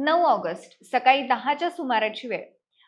नऊ ऑगस्ट सकाळी दहाच्या सुमाराची वेळ.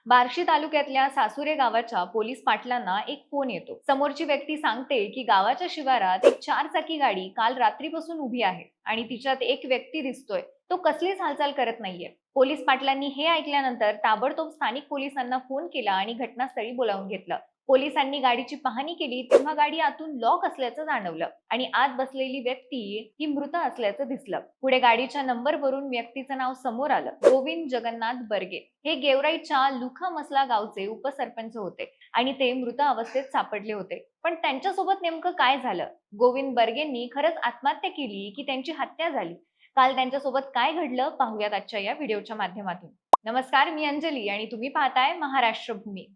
बार्शी तालुक्यातल्या सासुरे गावाच्या पोलीस पाटलांना एक फोन येतो. समोरची व्यक्ती सांगते की गावाच्या शिवारात एक चार चाकी गाडी काल रात्रीपासून उभी आहे आणि तिच्यात एक व्यक्ती दिसतोय. तो कसलीच हालचाल करत नाहीये. पोलीस पाटलांनी हे ऐकल्यानंतर ताबडतोब स्थानिक पोलिसांना फोन केला आणि घटनास्थळी बोलावून घेतलं. पोलिसांनी गाडीची पाहणी केली तेव्हा गाडी आतून लॉक असल्याचं जाणवलं आणि आत बसलेली व्यक्ती ही मृत असल्याचं दिसलं. पुढे गाडीच्या नंबरवरून व्यक्तीचं नाव समोर आलं गोविंद जगन्नाथ बर्गे. हे गेवराईच्या लुखा मसला गावचे उपसरपंच होते आणि ते मृत अवस्थेत सापडले होते. पण त्यांच्यासोबत नेमकं काय झालं? गोविंद बर्गेंनी खरंच आत्महत्या केली की त्यांची हत्या झाली? काल त्यांच्यासोबत काय घडलं? पाहूयात आजच्या या व्हिडिओच्या माध्यमातून. नमस्कार मी अंजली आणि तुम्ही पाहताय महाराष्ट्र भूमी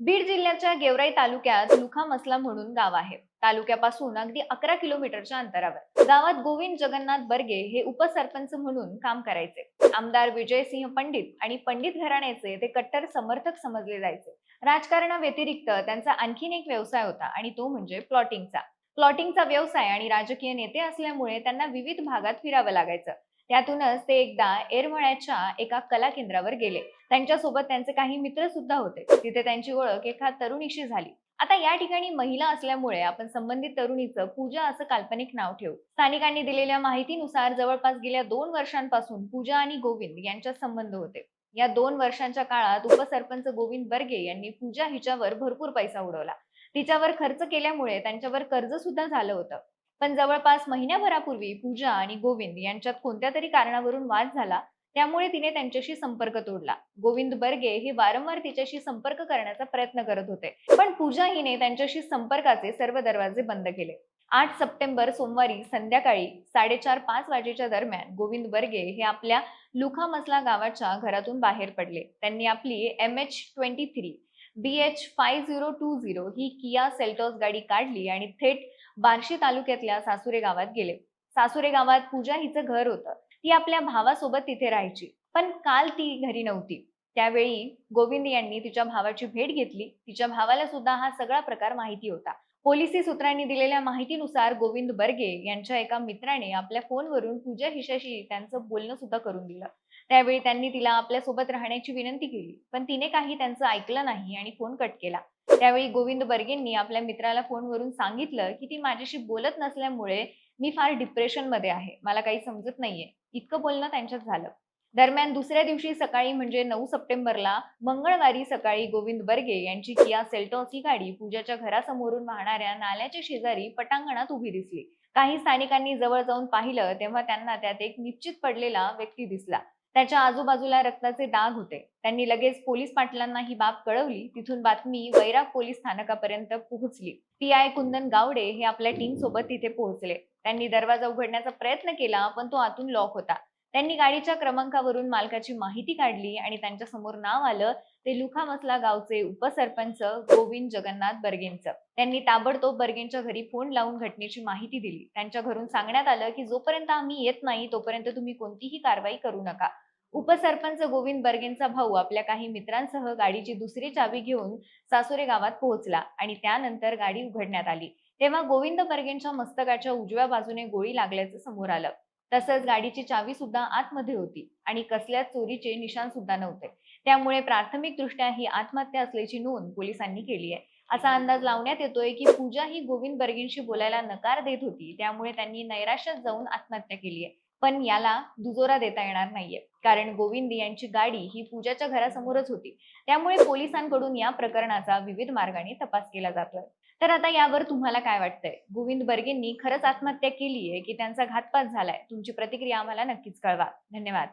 बीड जिल्ह्याच्या गेवराई तालुक्यात लुखा मसला म्हणून गाव आहे. तालुक्यापासून अगदी अकरा किलोमीटरच्या अंतरावर. गावात गोविंद जगन्नाथ बर्गे हे उपसरपंच म्हणून काम करायचे. आमदार विजयसिंह पंडित आणि पंडित घराण्याचे ते कट्टर समर्थक समजले जायचे. राजकारणाव्यतिरिक्त त्यांचा आणखीन एक व्यवसाय होता आणि तो म्हणजे प्लॉटिंगचा प्लॉटिंगचा व्यवसाय आणि राजकीय नेते असल्यामुळे त्यांना विविध भागात फिरावं लागायचं. त्यातूनच ते एकदा एरमळ्याच्या एका कला केंद्रावर गेले. त्यांच्यासोबत त्यांचे काही मित्र सुद्धा होते. तिथे त्यांची ओळख एका तरुणीशी झाली. आता या ठिकाणी महिला असल्यामुळे आपण संबंधित तरुणीचं पूजा असं काल्पनिक नाव ठेवू. स्थानिकांनी दिलेल्या माहितीनुसार जवळपास गेल्या दोन वर्षांपासून पूजा आणि गोविंद यांच्यात संबंध होते. या दोन वर्षांच्या काळात उपसरपंच गोविंद बर्गे यांनी पूजा हिच्यावर भरपूर पैसा उडवला. तिच्यावर खर्च केल्यामुळे त्यांच्यावर कर्ज सुद्धा झालं होतं. पण जवळपास महिन्याभरापूर्वी पूजा आणि गोविंद यांच्यात कोणत्या तरी कारणावरून वाद झाला त्यामुळे तिने त्यांच्याशी संपर्क तोडला. गोविंद बर्गे हे वारंवार तिच्याशी संपर्क करण्याचा प्रयत्न करत होते पण पूजा हिने त्यांच्याशी संपर्काचे सर्व दरवाजे बंद केले. आठ सप्टेंबर सोमवारी संध्याकाळी साडेचार पाच वाजेच्या दरम्यान गोविंद बर्गे हे आपल्या लुखामसला गावाच्या घरातून बाहेर पडले. त्यांनी आपली M H twenty three B H five zero two zero ही किया सेल्टॉस गाडी काढली आणि थेट बार्शी तालुक्यातल्या सासुरे गावात गेले. सासुरे गावात पूजा हिचं घर होतं. ती आपल्या भावासोबत तिथे राहायची. पण काल ती घरी नव्हती. त्यावेळी गोविंद यांनी तिच्या भावाची भेट घेतली. तिच्या भावाला सुद्धा हा सगळा प्रकार माहिती होता. पोलिसी सूत्रांनी दिलेल्या माहितीनुसार गोविंद बर्गे यांच्या एका मित्राने आपल्या फोनवरून पूजा हिशाशी त्यांचं बोलणं सुद्धा करून दिलं. त्यावेळी त्यांनी तिला आपल्यासोबत राहण्याची विनंती केली. पण तिने काही त्यांचं ऐकलं नाही आणि फोन कट केला. त्यावेळी गोविंद बर्गेंनी आपल्या मित्राला फोनवरून सांगितलं की ती माझ्याशी बोलत नसल्यामुळे मी फार डिप्रेशनमध्ये आहे. मला काही समजत नाहीये. इतकं बोलणं त्यांच्यात झालं. दरम्यान दुसऱ्या दिवशी सकाळी म्हणजे नऊ सप्टेंबरला मंगळवारी सकाळी गोविंद बर्गे यांची किया सेल्टॉस ही गाडी पूजाच्या घरासमोरून वाहणाऱ्या नाल्याच्या शेजारी पटांगणात उभी दिसली. काही स्थानिकांनी जवळ जाऊन पाहिलं तेव्हा त्यांना त्यात एक निश्चित पडलेला व्यक्ती दिसला. त्याच्या आजूबाजूला रक्ताचे डाग होते. त्यांनी लगेच पोलीस पाटलांना ही बाब कळवली. तिथून बातमी वैराग पोलीस स्थानकापर्यंत पोहोचली. पी आय कुंदन गावडे हे आपल्या टीम सोबत तिथे पोहोचले. त्यांनी दरवाजा उघडण्याचा प्रयत्न केला पण तो आतून लॉक होता. त्यांनी गाडीच्या क्रमांकावरून मालकाची माहिती काढली आणि त्यांच्यासमोर नाव आलं ते लुखामसला गावचे उपसरपंच गोविंद जगन्नाथ बर्गेंचं. त्यांनी ताबडतोब बर्गेंच्या घरी फोन लावून घटनेची माहिती दिली. त्यांच्या घरून सांगण्यात आलं की जोपर्यंत आम्ही येत नाही तोपर्यंत तुम्ही कोणतीही कारवाई करू नका. उपसरपंच गोविंद बर्गेंचा भाऊ आपल्या काही मित्रांसह गाडीची दुसरी चावी घेऊन सासुरे गावात पोहोचला आणि त्यानंतर गाडी उघडण्यात आली. तेव्हा गोविंद बर्गेंच्या मस्तकाच्या उजव्या बाजूने गोळी लागल्याचं समोर आलं. तसंच गाडीची चावी सुद्धा आतमध्ये होती आणि कसल्याच चोरीचे निशाण सुद्धा नव्हते. त्यामुळे प्राथमिक दृष्ट्या ही आत्महत्या असल्याची नोंद पोलिसांनी केली आहे. असा अंदाज लावण्यात येतोय की पूजा ही गोविंद बर्गेंशी बोलायला नकार देत होती. त्यामुळे त्यांनी नैराश्यात जाऊन आत्महत्या केली आहे. पण याला दुजोरा देता येणार नाहीये. कारण गोविंद यांची गाडी ही पूजाच्या घरासमोरच होती. त्यामुळे पोलिसांकडून या प्रकरणाचा विविध मार्गाने तपास केला जातोय. तर आता यावर तुम्हाला काय वाटतंय? गोविंद बर्गेंनी खरंच आत्महत्या केली आहे की त्यांचा घातपात झालाय? तुमची प्रतिक्रिया आम्हाला नक्कीच कळवा. धन्यवाद.